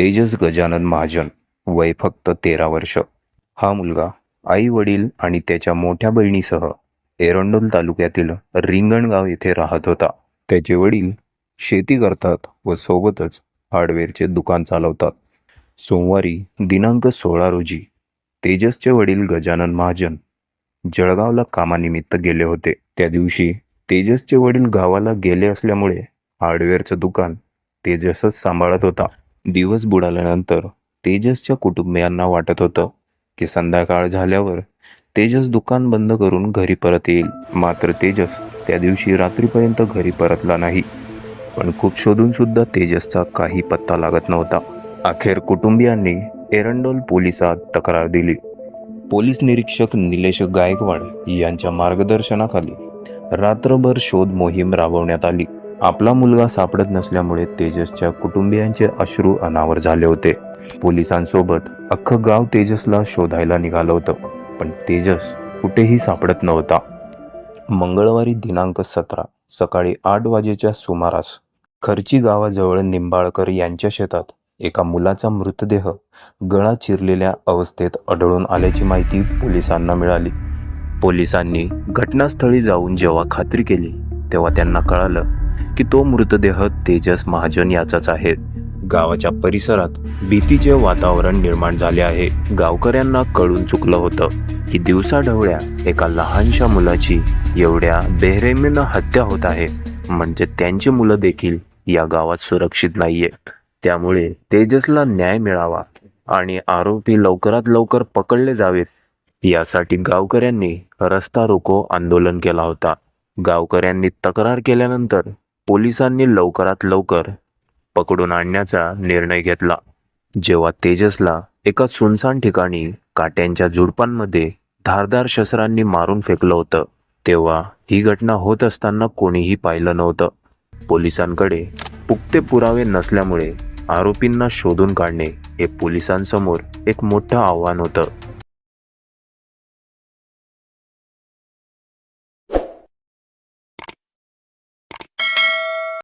तेजस गजानन महाजन वय फक्त तेरा वर्ष. हा मुलगा आई वडील आणि त्याच्या मोठ्या बहिणीसह एरंडोल तालुक्यातील रिंगणगाव येथे राहत होता. त्याचे वडील शेती करतात व सोबतच हार्डवेअरचे दुकान चालवतात. सोमवारी दिनांक सोळा रोजी तेजसचे वडील गजानन महाजन जळगावला कामानिमित्त गेले होते. त्या दिवशी तेजसचे वडील गावाला गेले असल्यामुळे हार्डवेअरचं दुकान तेजसच सांभाळत होता. दिवस बुडाल्यानंतर तेजसच्या कुटुंबियांना वाटत होतं की संध्याकाळ झाल्यावर तेजस दुकान बंद करून घरी परत येईल. मात्र तेजस त्या दिवशी रात्रीपर्यंत घरी परतला नाही. पण खूप शोधून सुद्धा तेजसचा काही पत्ता लागत नव्हता. अखेर कुटुंबियांनी एरंडोल पोलिसात तक्रार दिली. पोलीस निरीक्षक निलेश गायकवाड यांच्या मार्गदर्शनाखाली रात्रभर शोध मोहीम राबवण्यात आली. आपला मुलगा सापडत नसल्यामुळे तेजसच्या कुटुंबियांचे अश्रू अनावर झाले होते. पोलिसांसोबत अख्खं गाव तेजसला शोधायला निघालं होतं पण तेजस कुठेही सापडत नव्हता. मंगळवारी दिनांक सतरा सकाळी आठ वाजेच्या सुमारास खर्ची गावाजवळ निंबाळकर यांच्या शेतात एका मुलाचा मृतदेह गळा चिरलेल्या अवस्थेत आढळून आल्याची माहिती पोलिसांना मिळाली. पोलिसांनी घटनास्थळी जाऊन जेव्हा खात्री केली तेव्हा त्यांना कळालं की तो मृतदेह तेजस महाजन याचाच आहे. गावाच्या परिसरात भीतीचे वातावरण निर्माण झाले आहे. गावकऱ्यांना कळून चुकलं होतं की दिवसाढवळ्या एका लहानशा मुलाची एवढ्या बेहरेमीनं हत्या होत आहे. म्हणजे त्यांची मुलं देखील या गावात सुरक्षित नाहीये. त्यामुळे तेजसला न्याय मिळावा आणि आरोपी लवकरात लवकर पकडले जावेत. यासाठी गावकऱ्यांनी रस्ता रोको आंदोलन केला होता. गावकऱ्यांनी तक्रार केल्यानंतर पोलिसांनी लवकरात लवकर पकडून आणण्याचा निर्णय घेतला. जेव्हा तेजसला एका सुनसान ठिकाणी काट्यांच्या झुडपांमध्ये धारदार शस्त्रांनी मारून फेकलं होतं तेव्हा ही घटना होत असताना कोणीही पाहिलं नव्हतं. पोलिसांकडे पुख्ते पुरावे नसल्यामुळे आरोपींना शोधून काढणे हे पोलिसांसमोर एक मोठं आव्हान होतं.